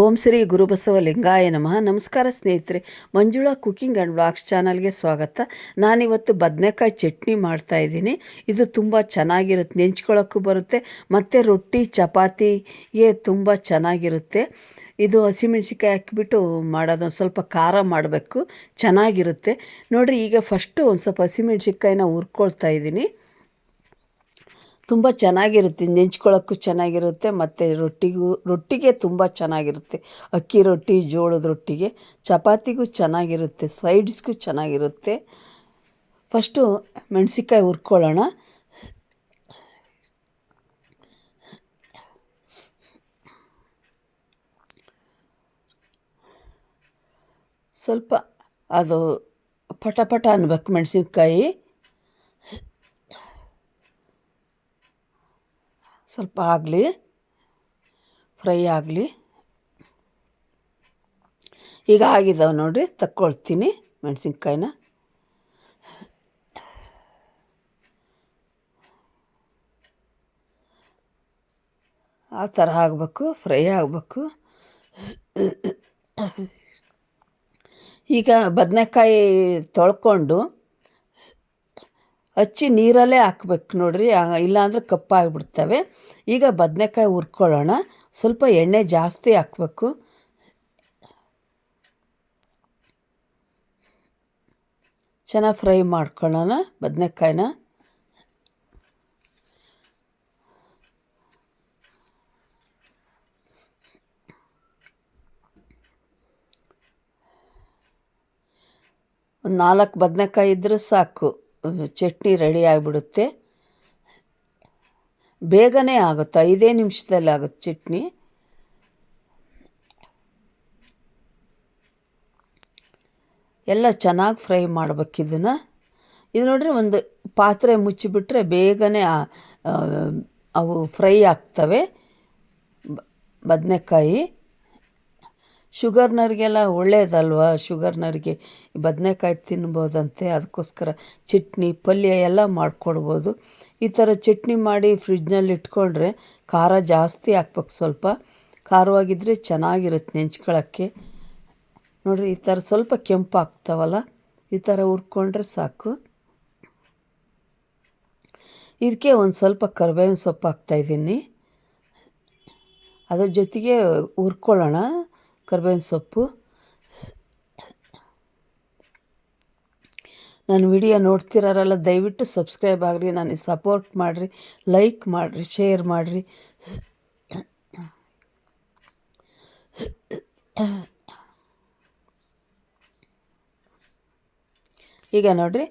ಓಂ ಶ್ರೀ ಗುರುಬಸವ ಲಿಂಗಾಯ ನಮಃ. ನಮಸ್ಕಾರ ಸ್ನೇಹಿತರೆ, ಮಂಜುಳಾ ಕುಕಿಂಗ್ ಆ್ಯಂಡ್ ವ್ಲಾಗ್ಸ್ ಚಾನಲ್ಗೆ ಸ್ವಾಗತ. ನಾನಿವತ್ತು ಬದನೆಕಾಯಿ ಚಟ್ನಿ ಮಾಡ್ತಾ ಇದ್ದೀನಿ. ಇದು ತುಂಬ ಚೆನ್ನಾಗಿರುತ್ತೆ ನೆಂಚ್ಕೊಳ್ಳೋಕ್ಕೂ ಬರುತ್ತೆ, ಮತ್ತು ರೊಟ್ಟಿ, ಚಪಾತಿಗೆ ತುಂಬ ಚೆನ್ನಾಗಿರುತ್ತೆ. ಇದು ಹಸಿಮೆಣ್ಸಿಕಾಯಿ ಹಾಕಿಬಿಟ್ಟು ಮಾಡೋದು, ಒಂದು ಸ್ವಲ್ಪ ಖಾರ ಮಾಡಬೇಕು, ಚೆನ್ನಾಗಿರುತ್ತೆ. ನೋಡಿರಿ, ಈಗ ಫಸ್ಟು ಒಂದು ಸ್ವಲ್ಪ ಹಸಿಮೆಣ್ಸಿಕಾಯಿನ ಹುರ್ಕೊಳ್ತಾ ಇದ್ದೀನಿ. ತುಂಬ ಚೆನ್ನಾಗಿರುತ್ತೆ ನೆಂಚ್ಕೊಳ್ಳೋಕ್ಕೂ ಚೆನ್ನಾಗಿರುತ್ತೆ, ಮತ್ತು ರೊಟ್ಟಿಗೂ, ರೊಟ್ಟಿಗೆ ತುಂಬ ಚೆನ್ನಾಗಿರುತ್ತೆ. ಅಕ್ಕಿ ರೊಟ್ಟಿ, ಜೋಳದ ರೊಟ್ಟಿಗೆ ಚಪಾತಿಗೂ ಚೆನ್ನಾಗಿರುತ್ತೆ, ಸೈಡ್ಸ್ಗೂ ಚೆನ್ನಾಗಿರುತ್ತೆ. ಫಸ್ಟು ಮೆಣಸಿನ್ಕಾಯಿ ಹುರ್ಕೊಳ್ಳೋಣ. ಸ್ವಲ್ಪ ಅದು ಪಟ ಪಟ ಅನ್ಬೇಕು ಮೆಣಸಿನ್ಕಾಯಿ. ಸ್ವಲ್ಪ ಆಗಲಿ, ಫ್ರೈ ಆಗಲಿ. ಈಗ ಆಗಿದ್ದಾವೆ ನೋಡಿರಿ, ತಕ್ಕೊಳ್ತೀನಿ ಮೆಣಸಿನ್ಕಾಯಿನ. ಆ ಥರ ಆಗಬೇಕು, ಫ್ರೈ ಆಗಬೇಕು. ಈಗ ಬದನೆಕಾಯಿ ತೊಳ್ಕೊಂಡು ಹಚ್ಚಿ ನೀರಲ್ಲೇ ಹಾಕ್ಬೇಕು ನೋಡಿರಿ. ಇಲ್ಲಾಂದರೆ ಕಪ್ಪಾಗಿಬಿಡ್ತವೆ. ಈಗ ಬದನೆಕಾಯಿ ಹುರ್ಕೊಳ್ಳೋಣ. ಸ್ವಲ್ಪ ಎಣ್ಣೆ ಜಾಸ್ತಿ ಹಾಕಬೇಕು. ಚೆನ್ನಾಗಿ ಫ್ರೈ ಮಾಡ್ಕೊಳ್ಳೋಣ ಬದನೆಕಾಯಿನ. ಒಂದು ನಾಲ್ಕು ಬದನೆಕಾಯಿ ಇದ್ದರೆ ಸಾಕು. ಚಟ್ನಿ ರೆಡಿ ಆಗಿಬಿಡುತ್ತೆ. ಬೇಗನೆ ಆಗುತ್ತೆ, ಐದೇ ನಿಮಿಷದಲ್ಲಿ ಆಗುತ್ತೆ ಚಟ್ನಿ. ಎಲ್ಲ ಚೆನ್ನಾಗಿ ಫ್ರೈ ಮಾಡ್ಬೇಕು ಇದನ್ನು. ಇದು ನೋಡಿರಿ, ಒಂದು ಪಾತ್ರೆ ಮುಚ್ಚಿಬಿಟ್ರೆ ಬೇಗನೆ ಅವು ಫ್ರೈ ಆಗ್ತವೆ. ಬದನೆಕಾಯಿ. ಶುಗರ್ನವ್ರಿಗೆಲ್ಲ ಒಳ್ಳೆಯದಲ್ವ ಶುಗರ್ನವ್ರಿಗೆ ಬದನೆಕಾಯಿ ತಿನ್ಬೋದಂತೆ, ಅದಕ್ಕೋಸ್ಕರ ಚಟ್ನಿ, ಪಲ್ಯ ಎಲ್ಲ ಮಾಡಿಕೊಡ್ಬೋದು. ಈ ಥರ ಚಟ್ನಿ ಮಾಡಿ ಫ್ರಿಡ್ಜ್ನಲ್ಲಿ ಇಟ್ಕೊಂಡ್ರೆ ಖಾರ ಜಾಸ್ತಿ ಹಾಕ್ಬೇಕು ಸ್ವಲ್ಪ. ಖಾರವಾಗಿದ್ದರೆ ಚೆನ್ನಾಗಿರುತ್ತೆ ನೆಂಚ್ಕೊಳ್ಳೋಕ್ಕೆ ನೋಡಿರಿ, ಈ ಥರ ಸ್ವಲ್ಪ ಕೆಂಪು ಆಗ್ತಾವಲ್ಲ, ಈ ಥರ ಹುರ್ಕೊಂಡ್ರೆ ಸಾಕು. ಇದಕ್ಕೆ ಒಂದು ಸ್ವಲ್ಪ ಕರಿಬೇವಿನ ಸೊಪ್ಪು ಹಾಕ್ತಾಯಿದ್ದೀನಿ ಅದ್ರ ಜೊತೆಗೆ ಹುರ್ಕೊಳ್ಳೋಣ. ಕರ್ಬೇವಿನ ಸೊಪ್ಪು. ನನ್ನ ವಿಡಿಯೋ ನೋಡ್ತಿರಲ್ಲ ದಯವಿಟ್ಟು ಸಬ್ಸ್ಕ್ರೈಬ್ ಆಗಿರಿ, ನನಗೆ ಸಪೋರ್ಟ್ ಮಾಡಿರಿ ಲೈಕ್ ಮಾಡಿರಿ ಶೇರ್ ಮಾಡಿರಿ. ಈಗ ನೋಡಿರಿ,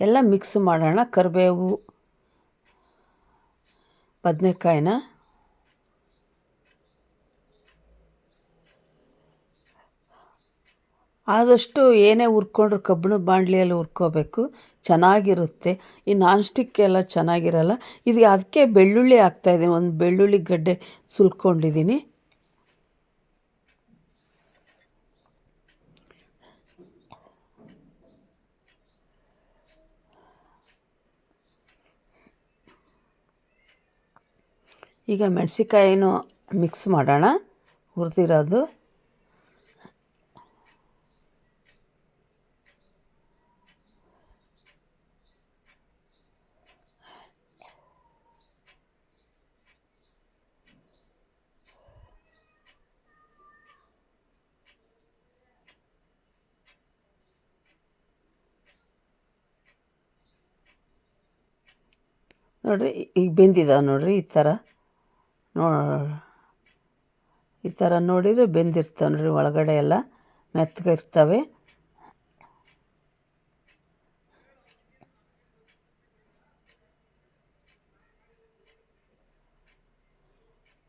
ಎಲ್ಲ ಮಿಕ್ಸ್ ಮಾಡೋಣ, ಕರಿಬೇವು, ಬದನೆಕಾಯಿನ. ಆದಷ್ಟು ಏನೇ ಹುರ್ಕೊಂಡ್ರು ಕಬ್ಬಿಣದ ಬಾಣಲಿಯಲ್ಲಿ ಹುರ್ಕೋಬೇಕು. ಚೆನ್ನಾಗಿರುತ್ತೆ. ಈ ನಾನ್ ಸ್ಟಿಕ್ ಎಲ್ಲ ಚೆನ್ನಾಗಿರಲ್ಲ. ಇದು ಅದಕ್ಕೆ ಬೆಳ್ಳುಳ್ಳಿ ಹಾಕ್ತಾಯಿದ್ದೀನಿ ಒಂದು ಬೆಳ್ಳುಳ್ಳಿ ಗಡ್ಡೆ ಸುಲ್ಕೊಂಡಿದ್ದೀನಿ. ಈಗ ಮೆಣಸಿಕಾಯಿನೂ ಮಿಕ್ಸ್ ಮಾಡೋಣ. ಹುರಿದಿರೋದು. ನೋಡಿರಿ, ಈಗ ಬೆಂದಿದ್ದಾವೆ ನೋಡಿರಿ ಈ ಥರ ನೋ, ಈ ಥರ ನೋಡಿದರೆ ಬೆಂದಿರ್ತಾವೆ ನೋಡಿರಿ ಒಳಗಡೆ ಎಲ್ಲ, ಮೆತ್ತಗೆ ಇರ್ತವೆ.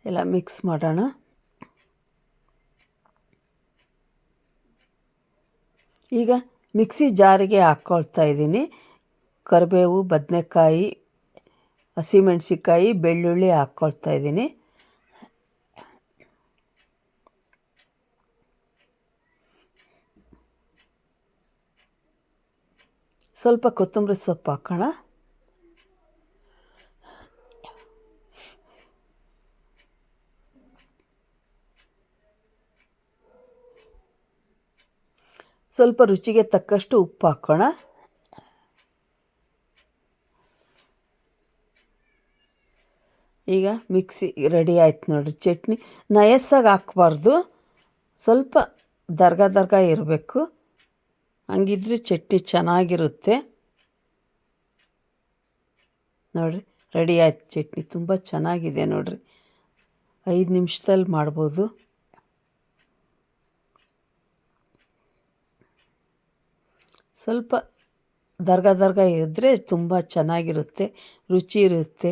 ಎಲ್ಲ ಮಿಕ್ಸ್ ಮಾಡೋಣ. ಈಗ ಮಿಕ್ಸಿ ಜಾರಿಗೆ ಹಾಕ್ಕೊಳ್ತಾ ಇದ್ದೀನಿ. ಕರಿಬೇವು, ಬದನೆಕಾಯಿ ಹಸಿಮೆಣ್ಸಿಕಾಯಿ ಬೆಳ್ಳುಳ್ಳಿ ಹಾಕ್ಕೊಳ್ತಾ ಇದ್ದೀನಿ. ಸ್ವಲ್ಪ ಕೊತ್ತಂಬರಿ ಸೊಪ್ಪು ಹಾಕೋಣ. ಸ್ವಲ್ಪ ರುಚಿಗೆ ತಕ್ಕಷ್ಟು ಉಪ್ಪು ಹಾಕೋಣ. ಈಗ ಮಿಕ್ಸಿ ರೆಡಿ ಆಯ್ತು ನೋಡಿರಿ. ಚಟ್ನಿ ನಯಸ್ಸಾಗಿ ಹಾಕ್ಬಾರ್ದು. ಸ್ವಲ್ಪ ದರ್ಗ ದರ್ಗ ಇರಬೇಕು. ಹಂಗಿದ್ರೆ ಚಟ್ನಿ ಚೆನ್ನಾಗಿರುತ್ತೆ. ನೋಡಿರಿ ರೆಡಿ ಆಯ್ತು ಚಟ್ನಿ. ತುಂಬ ಚೆನ್ನಾಗಿದೆ ನೋಡಿರಿ. ಐದು ನಿಮಿಷದಲ್ಲಿ ಮಾಡ್ಬೋದು. ಸ್ವಲ್ಪ ದರ್ಗ ದರ್ಗ ಇದ್ದರೆ ತುಂಬ ಚೆನ್ನಾಗಿರುತ್ತೆ. ರುಚಿ ಇರುತ್ತೆ.